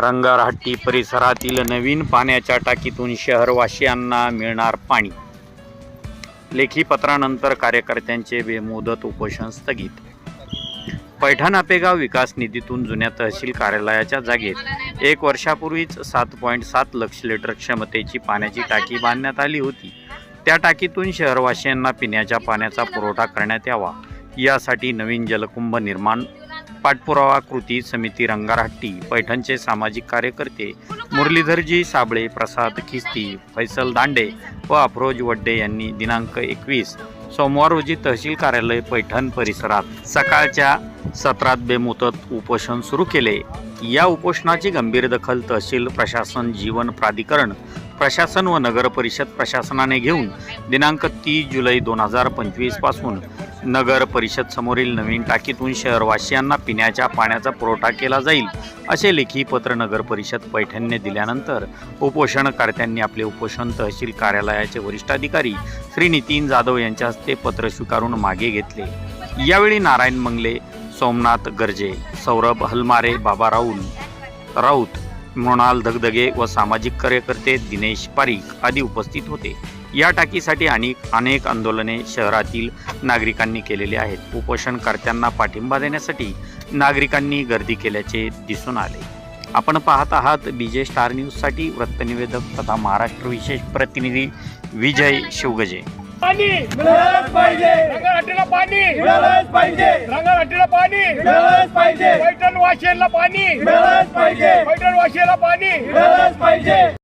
रंगारहट्टी परिसरातील नवीन पाण्याच्या टाकीतून शहरवासियांना मिळणार पाणी. लेखी पत्रानंतर कार्यकर्त्यांचे बेमुदत उपोषण स्थगित. पैठण आपेगाव विकास निधीतून जुन्या तहसील कार्यालयाच्या जागेत एक वर्षापूर्वीच सात पॉईंट सात लक्ष लिटर क्षमतेची पाण्याची टाकी बांधण्यात आली होती. त्या टाकीतून शहरवासियांना पिण्याच्या पाण्याचा पुरवठा करण्यात यावा. यासाठी नवीन जलकुंभ निर्माण पाठपुरावा कृती समिती रंगारहट्टी पैठणचे सामाजिक कार्यकर्ते मुरलीधरजी साबळे प्रसाद खिस्ती फैसल दांडे व अफरोज वड्डे यांनी दिनांक एकवीस सोमवार रोजी तहसील कार्यालय पैठण परिसरात सकाळच्या सत्रात बेमुदत उपोषण सुरू केले. या उपोषणाची गंभीर दखल तहसील प्रशासन जीवन प्राधिकरण प्रशासन व नगर परिषद प्रशासनाने घेऊन दिनांक तीस जुलै दोन हजार पंचवीसपासून नगर परिषद समोरील नवीन टाकीतून शहरवासियांना पिण्याच्या पाण्याचा पुरवठा केला जाईल असे लेखी पत्र नगर परिषद पैठणने दिल्यानंतर उपोषणकर्त्यांनी आपले उपोषण तहसील कार्यालयाचे वरिष्ठ अधिकारी श्री नितीन जाधव यांच्या हस्ते पत्र स्वीकारून मागे घेतले. यावेळी नारायण मंगले सोमनाथ गर्जे सौरभ हलमारे बाबा राऊल राऊत मृणाल दगदगे व सामाजिक कार्यकर्ते दिनेश पारीख आदी उपस्थित होते. या टाकीसाठी अनेक अनेक आंदोलने शहरातील नागरिकांनी केलेली आहेत. उपोषणकर्त्यांना पाठिंबा देण्यासाठी नागरिकांनी गर्दी केल्याचे दिसून आले. आपण पाहत आहात बीजे स्टार न्यूजसाठी वृत्तनिवेदक तथा महाराष्ट्र विशेष प्रतिनिधी विजय शिवगजे. पाणी! मिळालंच पाहिजे! पाणी! मिळालंच पाहिजे! पाणी! मिळालंच पाहिजे! वाशियला पाणी. मिळालंच पाहिजे. पैठण वाशियला पाणी. मिळालंच पाहिजे.